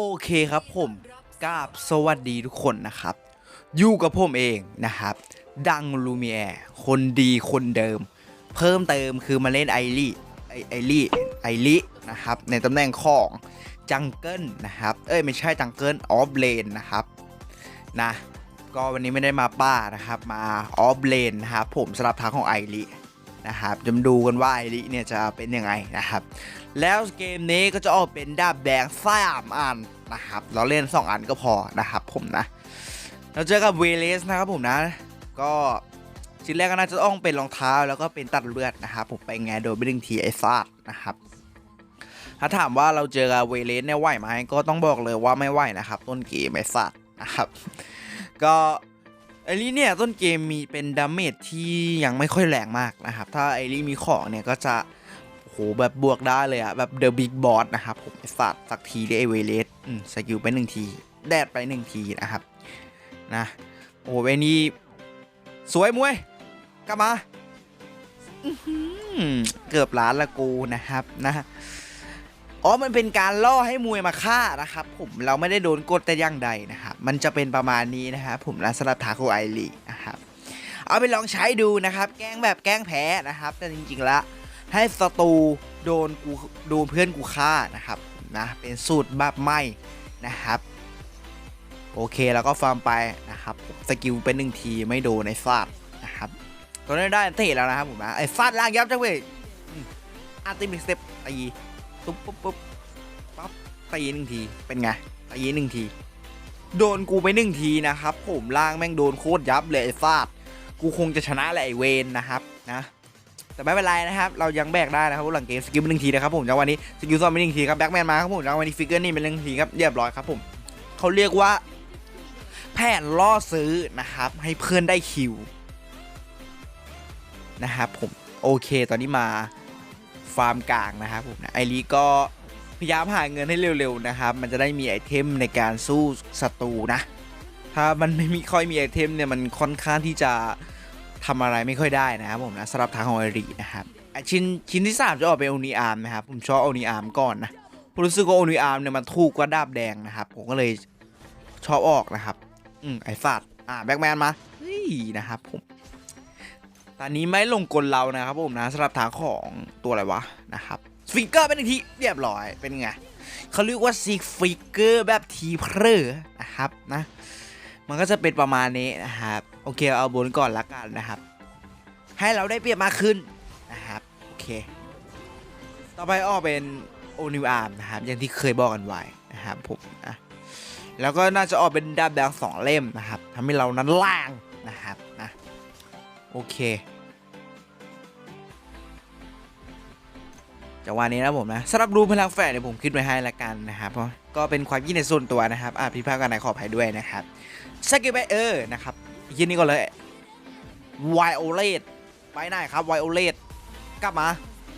โอเคครับผมกราบสวัสดีทุกคนนะครับ อยู่กับผมเองนะครับ ดังลูเมียคนดีคนเดิม เพิ่มเติมคือมาเล่นไอรีไอไอรีไอรีนะครับ ในตำแหน่งของจังเกิลนะครับ เอ้ย ไม่ใช่จังเกิลออฟเลนนะครับนะก็วันนี้ไม่ได้มาป้านะครับ มาออฟเลนนะครับผมสำหรับทางของไอรีนะครับจะมาดูกันว่าไอรีเนี่ยจะเป็นยังไงนะครับ แล้วเกมนี้ก็จะออกเป็นดาบแดงสามอันนะครับ เราเล่น 2 อันก็พอนะครับผมนะ เราเจอกับเวเลสนะครับผมนะ ก็ชิ้นแรกก็น่าจะต้องเป็นรองเท้าแล้วก็เป็นตัดเลือดนะครับผมไปแงโดยไม่ดึงทีไอซาดนะครับ ถ้าถามว่าเราเจอกับเวเลสเนี่ยไหวไหมก็ต้องบอกเลยว่าไม่ไหวนะครับ ต้นเกมไอซาดนะครับ ก็ไอรีเนี่ยต้นเกมมีเป็นดาเมจที่ยังไม่ค่อยแรงมากนะครับ ถ้าไอรีมีของเนี่ยก็จะ แบบบวกได้เลยอะแบบเดอะบิ๊กบอสนะครับผมไอสัตว์สักทีได้ไอเวเลสสกิลไปหนึ่งที แดดไปหนึ่งทีนะครับ นะ โอ้เวนี้สวยมวย กลับมาเกือบล้านละกูนะครับนะอ๋อ มันเป็นการล่อให้มวยมาฆ่านะครับ ผมเราไม่ได้โดนกดแต่อย่างใดนะครับ มันจะเป็นประมาณนี้นะครับผมนะสำหรับทาโกไอรีนะครับ เอาไปลองใช้ดูนะครับ แกล้งแบบแกล้งแพ้นะครับ แต่จริงๆแล้ว ให้ศัตรูโดนกูโดนเพื่อนกูฆ่านะครับนะเป็นสูตรแบบใหม่นะครับโอเคแล้วก็ฟาร์มไปนะครับสกิลเป็นหนึ่งทีไม่โดนไอ้ฟาดนะครับตัวนี้ได้เตะแล้วนะครับผมนะไอ้ฟาดล่างยับจังเว้ยอาร์ติมิกสเต็ปตีปุ๊บปุ๊บปุ๊บปั๊บตีหนึ่งทีเป็นไงตีหนึ่งที โดนกูไปหนึ่งทีนะครับ ผมล่างแม่งโดนโคตรยับเลยไอ้ฟาด กูคงจะชนะแหละไอ้เวนนะครับนะ แต่ไม่เป็นไรนะครับเรายังแบกได้นะครับหลังเกมสกิลเป็นหนึ่งทีนะครับผมจังหวะนี้สกิลซ้อมเป็นหนึ่งทีครับแบ็กแมนมาครับผมจังหวะนี้ฟิกเกอร์นี่เป็นหนึ่งทีครับเรียบร้อยครับผมเขาเรียกว่า แผนล่อซื้อนะครับ ให้เพื่อนได้คิวนะครับผมโอเคตอนนี้มาฟาร์มกลางนะครับผมไอรีก็พยายามหาเงินให้เร็วๆนะครับ มันจะได้มีไอเทมในการสู้ศัตรูนะ ถ้ามันไม่มีค่อยมีไอเทมเนี่ยมันค่อนข้างที่จะ ทำอะไรไม่ค่อยได้นะครับผมนะสำหรับทางของไอรีนะครับอะชิ้นชิ้นที่ 3 จะออกเป็นโอนิอาร์มนะครับผมชอบโอนิอาร์มก่อนนะผมรู้สึกว่าโอนิอาร์มเนี่ยมันถูกกว่าดาบแดงนะครับผมก็เลยชอบออกนะครับอืมไอ้ฟาดอ่าแบ็กแมนมาเฮ้ยนะครับผมตอนนี้ไม่ลงกลเรานะครับผมนะสำหรับทางของตัวอะไรวะนะครับฟิกเกอร์เป็นทีเรียบร้อยเป็นไงเขาเรียกว่าซิกฟิกเกอร์แบบทีเพลอนะครับนะมันก็จะเป็นประมาณนี้นะครับ โอเคเอาบนก่อนละกันนะครับ ให้เราได้เปรียบมากขึ้นนะครับโอเค ต่อไปออกเป็นโอนิวอาร์มนะครับอย่างที่เคยบอกกันไว้นะครับผมนะแล้วก็น่าจะออกเป็นดาบแดงสองเล่มนะครับทำให้เรานั้นล่างนะครับนะโอเคจังหวะนี้นะผมนะสำหรับรูพลังแฝดเนี่ยผมคิดไว้ให้ละกันนะครับเพราะก็เป็นความคิดในส่วนตัวนะครับอ่าพิพากันไหนขออภัยด้วยนะครับสกิลไปเออนะครับ ยินนี้ก็เลยไวโอเลตไปไหนครับไวโอเลตกลับมา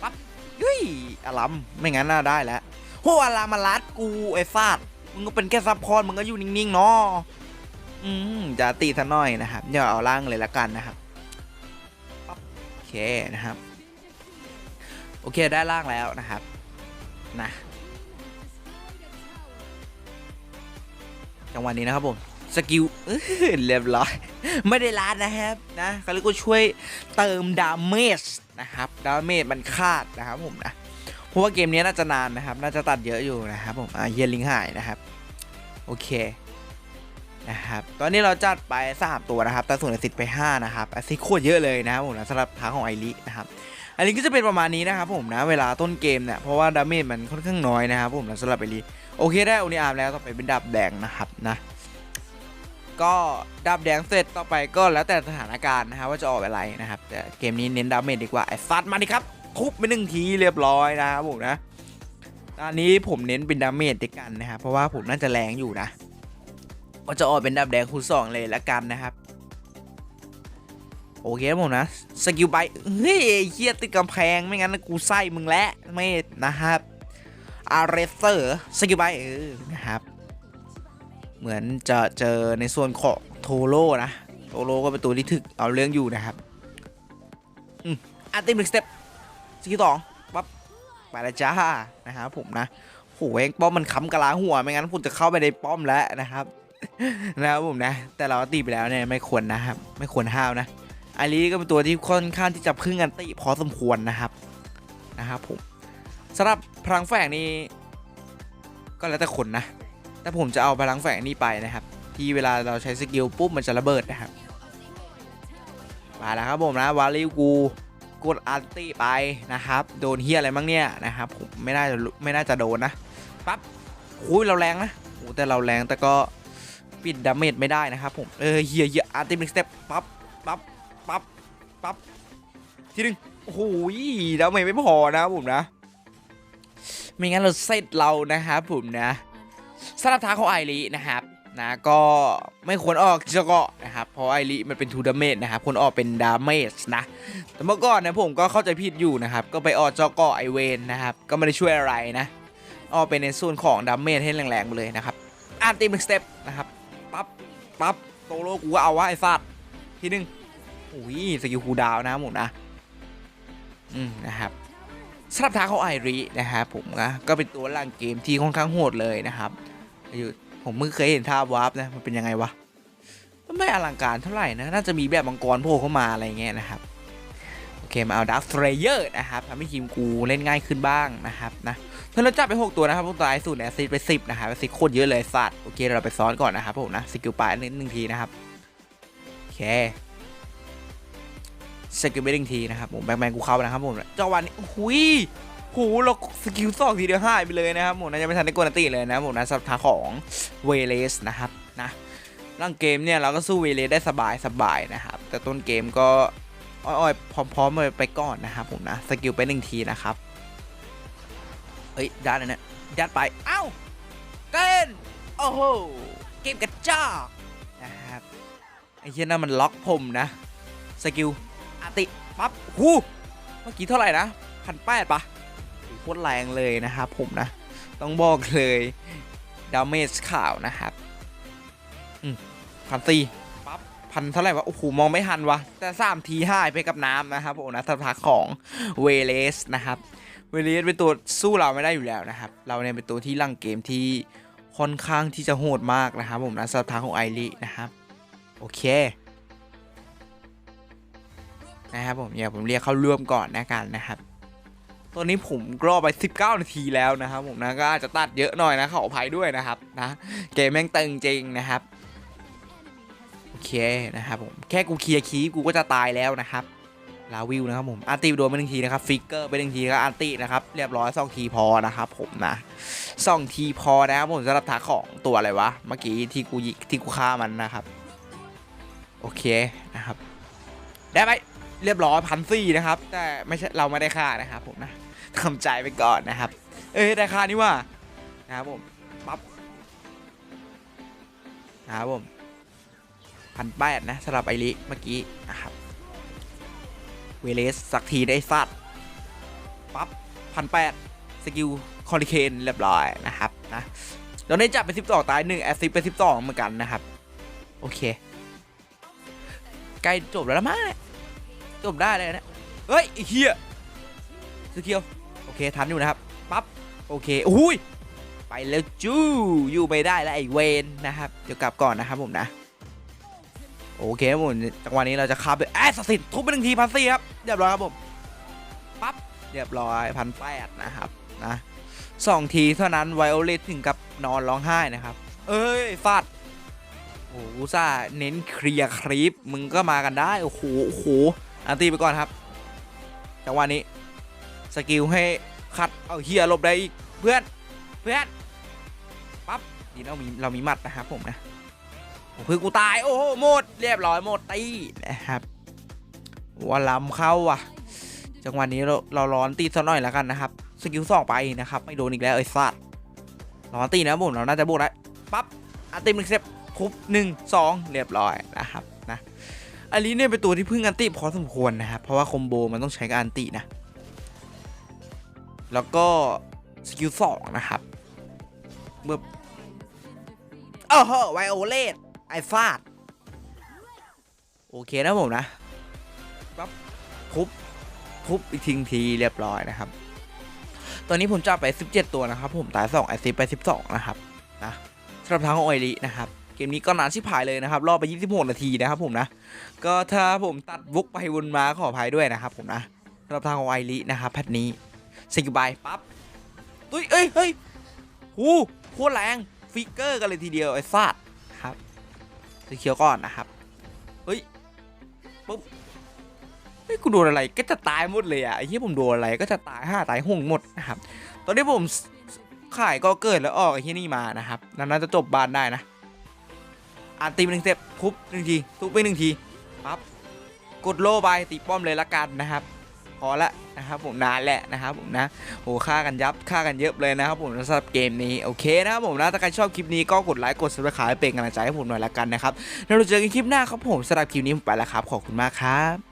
ปั๊บเฮ้ยอลัมไม่งั้นน่าได้แล้วโหอลัมาลัดกูไอ้ฟาดมึงก็เป็นแค่ซับพอร์ตมึงก็อยู่นิ่งๆเนาะอืมจะตีซะหน่อยนะครับเดี๋ยเอาล่างเลยละกันนะครับปั๊บโอเคนะครับ โอเคได้ล่างแล้วนะครับนะจังหวะนี้นะครับผม สกิลเรียบร้อย ไม่ได้ล้านนะครับนะเขาเรียกว่าช่วยเติมดาเมจนะครับดาเมจมันคาดนะครับผมนะเพราะว่าเกมนี้น่าจะนานนะครับ น่าจะตัดเยอะอยู่นะครับผมอ่าเฮียลิงหายนะครับ โอเคนะครับตอนนี้เราจัดไป 3 ตัวนะครับ แต่ส่วนอซิดไป 5 นะครับอซิดโคตรเยอะเลยนะครับผมนะสำหรับทางของไอรินะครับไอริก็จะเป็นประมาณนี้นะครับผมนะเวลาต้นเกมเนี่ยเพราะว่าดาเมจมันค่อนข้างน้อยนะครับผมนะสำหรับไอริโอเคได้โอนิอาร์มแล้วต่อไปเป็นดาบแดงนะครับนะ ก็ดับแดงเสร็จต่อไปก็แล้วแต่สถานการณ์นะครับว่าจะออกอะไรนะครับ แต่เกมนี้เน้นดาเมจดีกว่าไอ้ซัดมาดิครับทุบไปหนึ่งทีเรียบร้อยนะครับผมนะตอนนี้ผมเน้นเป็นดาเมจดีกันนะครับเพราะว่าผมน่าจะแรงอยู่นะ ก็จะออกเป็นดับแดงคูณสองเลยละกันนะครับโอเคครับผมนะสกิลไปเฮ้ยเฮียติดกำแพงไม่งั้นกูไส้มึงแล้วไม่นะครับอาร์เรสเซอร์สกิลไปเออนะครับ เหมือนจะเจอในส่วนของโทโร่นะ โทโร่ก็เป็นตัวที่ถึกเอาเรื่องอยู่นะครับอืมอันติมิกสเต็ปสกิลสองปั๊บไปแล้วจ้านะครับผมนะโหเองป้อมมันค้ำกะลาหัวไม่งั้นผมจะเข้าไปในป้อมแล้วนะครับนะครับผมนะ แต่เราตีไปแล้วเนี่ยไม่ควรนะครับ ไม่ควรห้าวนะอาลีก็เป็นตัวที่ค่อนข้างที่จะพึ่งกันติพอสมควรนะครับนะครับผมสำหรับพลังแฝงนี่ก็แล้วแต่คนนะ แต่ผมจะเอาพลังแฝงนี่ไปนะครับ ที่เวลาเราใช้สกิลปุ๊บมันจะระเบิดนะครับมาแล้วครับผมนะวาลิวกูกดอันติไปนะครับ โดนเฮียอะไรบ้างเนี่ยนะครับผมไม่น่าจะไม่น่าจะโดนนะปั๊บคุยเราแรงนะโอ้แต่เราแรงแต่ก็ปิดดาเมจไม่ได้นะครับผมเออเฮียเฮียอันติมิกสเต็ปปั๊บปั๊บปั๊บปั๊บทีหนึงโอ้โหดาเมจไม่พอนะผมนะ ไม่งั้นเราเซตเรานะครับผมนะ สำหรับทางของไอรินะครับนะก็ไม่ควรออกจาเกาะนะครับเพราะไอริมันเป็นทูดาเมจนะครับควรออกเป็นดาเมจนะแต่เมื่อก่อนนี่ยผมก็เข้าใจผิดอยู่นะครับก็ไปออกจาเกาะไอเวนนะครับก็ไม่ได้ช่วยอะไรนะออกเป็นในส่วนของดาเมจให้แรงๆไปเลยนะครับอันติมิกสเต็ปนะครับปั๊บปั๊บโตโลกูก็เอาวะไอ้สัตว์ทีหนึงอุ้ยสกิลคูดาวนะครับผมนะอืมนะครับสำหรับทางของไอรีนะครับผมนะก็เป็นตัวล่างเกมที่ค่อนข้างโหดเลยนะครับ อยู่ผมเพิ่งเคยเห็นท่าวาร์ปนะมันเป็นยังไงวะไม่อลังการเท่าไหร่นะน่าจะมีแบบมังกรโผล่เข้ามาอะไรเงี้ยนะครับโอเคมาเอาดักสเตรเยอร์นะครับทำให้ทีมกูเล่นง่ายขึ้นบ้างนะครับนะถ้าเราจับไป 6 ตัวนะครับพวกตัวไอสูตรเนี่ยซีดไป 10 นะครับซีดโคตรเยอะเลยสัตว์โอเคเราไปซ้อนก่อนนะครับผมนะสกิลปลายนิดนึงทีนะครับโอเคสกิลไม่ดึงทีนะครับผมแบงแบงกูเข้าไปนะครับผมจังหวะนี้หุย หูเราสกิลสองทีเดียวหายไปเลยนะครับผมน่าจะไม่ทันได้กวนตีเลยนะผมนะสัปดาของเวเลสนะครับนะร่างเกมเนี่ยเราก็สู้เวเลสได้สบายสบายนะครับ แต่ต้นเกมก็อ้อยๆพร้อมๆไปก่อนนะครับผมนะสกิลไปหนึ่งทีนะครับเอ้ยด้านนั้นนะยัดไปเอ้าเกินโอ้โหเกมกระจอกนะครับไอ้เหี้ยนั่นมันล็อกผมนะสกิลอาติปั๊บหูเมื่อกี้เท่าไหร่นะพันแปดปะ โอ้โหโคตรแรงเลยนะครับผมนะ ต้องบอกเลยดาเมจข่าวนะครับอืมพันสี่ปั๊บพันเท่าไหร่วะ โอ้โห มองไม่ทันวะ แต่สามทีหายไปกับน้ำนะครับผมนะสัปดาห์ของเวเลสนะครับ เวเลสเป็นตัวสู้เราไม่ได้อยู่แล้วนะครับ เราเนี่ยเป็นตัวที่ลั่งเกมที่ค่อนข้างที่จะโหดมากนะครับผมนะสัปดาห์ของไอรีนะครับ โอเคนะครับผมอย่าผมเรียกเข้าร่วมก่อนนะกันนะครับ ตอนนี้ผมกรอไป 19 นาทีแล้วนะครับผมนะก็อาจจะตัดเยอะหน่อยนะขออภัยด้วยนะครับนะเกมแม่งตึงจริงนะครับโอเคนะครับผมแค่กูเคลียร์คีกูก็จะตายแล้วนะครับลาวิวนะครับผมอาร์ติโดนไปหนึ่งทีนะครับฟิกเกอร์ไปหนึ่งทีก็อาร์ตินะครับเรียบร้อยสองทีพอนะครับผมนะสองทีพอนะครับผมสำหรับทาของตัวอะไรวะเมื่อกี้ที่กูที่กูฆ่ามันนะครับโอเคนะครับได้ไหม เรียบร้อยพันสี่นะครับ แต่ไม่ใช่เราไม่ได้ค่านะครับผมนะทำใจไปก่อนนะครับ เอ้ยได้ค่านี่ว่านะครับผมปั๊บนะครับผมพันแปดนะสำหรับไอริเมื่อกี้นะครับเวเลสสักทีได้สัตว์ปั๊บพันแปดสกิลคอริเคนเรียบร้อยนะครับนะเราได้จับไปสิบสองตายหนึ่งแอสซิสไปสิบสองเหมือนกันนะครับ โอเค ใกล้จบแล้วละมั้งเนี่ย จบได้เลยนะเฮ้ยเฮียสกิลโอเคทันอยู่นะครับปั๊บโอเคอุ้ยไปแล้วจู้อยู่ไม่ได้แล้วไอ้เวนนะครับเดี๋ยวกลับก่อนนะครับผมนะโอเคครับผมจังหวะนี้เราจะขับแอสซินทุบไปหนึ่งทีพันสี่ครับเรียบร้อยครับผมปั๊บเรียบร้อยพันแปดนะครับนะสองทีเท่านั้นไวโอเลตถึงกับนอนร้องไห้นะครับ เอ้ยฟาดโอ้โหซ่าเน้นเคลียร์คลิปมึงก็มากันได้โอ้โหโอ้โห อันตีไปก่อนครับจังหวะนี้สกิลให้คัดเอาเฮียลบได้อีกเพื่อนเพื่อนปั๊บนี่เรามีเรามีหมัดนะครับผมนะเพื่อกูตายโอ้โหหมดเรียบร้อยหมดตีนะครับว่าล้ำเข้าว่ะ จังหวะนี้เราเราร้อนตีสักหน่อยแล้วกันนะครับสกิลสองไปนะครับไม่โดนอีกแล้วไอ้สัตว์ร้อนตีนะผมเราน่าจะบวกได้ปั๊บอันตีมันเซฟทุบหนึ่งสองเรียบร้อยนะครับนะ อันนี้เนี่ยเป็นตัวที่พึ่งอันติพอสมควรนะครับ เพราะว่าคอมโบมันต้องใช้กับอันตินะ แล้วก็สกิลสองนะครับ เมื่อโอ้โหไวโอเลตไอฟาด โอเคนะผมนะปั๊บทุบ ทุบอีกทิ้งทีเรียบร้อยนะครับ ตอนนี้ผมจับไป 17 ตัวนะครับ ผมตาย2ไอซิไป 12 นะครับ นะสำหรับทางของออยลีนะครับ มนี้ก็นานชิบหายเลยนะครับ รอบไป 26 นาทีนะครับผมนะ ก็ถ้าผมตัดวุกไปวนมาขออภัยด้วยนะครับผมนะสำหรับทางของไอรีนะครับแพทนี้สกิบายปั๊บตุ้ยเอ้ยเฮ้ยหูโคตรแรงฟิกเกอร์กันเลยทีเดียวไอ้ซาดครับสีเขียวก่อนนะครับเฮ้ยปุ๊บเฮ้ยกูโดนอะไรก็จะตายหมดเลยอะไอ้ที่ผมโดนอะไรก็จะตายห้าตายหงหมดนะครับ ตอนนี้ผมขายก็เกิดแล้วออกไอ้ที่นี่มานะครับนั่นน่าจะจบบานได้นะ อ่านตีไปหนึ่งเซตทุบหนึ่งทีทุบไปหนึ่งทีปั๊บกดโล่ไปตีป้อมเลยละกันนะครับพอละนะครับผมนานแหละนะครับผมนะโอ้ฆ่ากันยับฆ่ากันเยอะเลยนะครับผมสำหรับเกมนี้โอเคนะครับผมนะถ้าใครชอบคลิปนี้ก็กดไลค์กด subscribe เป็นกำลังใจให้ผมหน่อยละกันนะครับแล้วเราเจอกันคลิปหน้าครับผมสำหรับคลิปนี้ผมไปแล้วครับขอบคุณมากครับ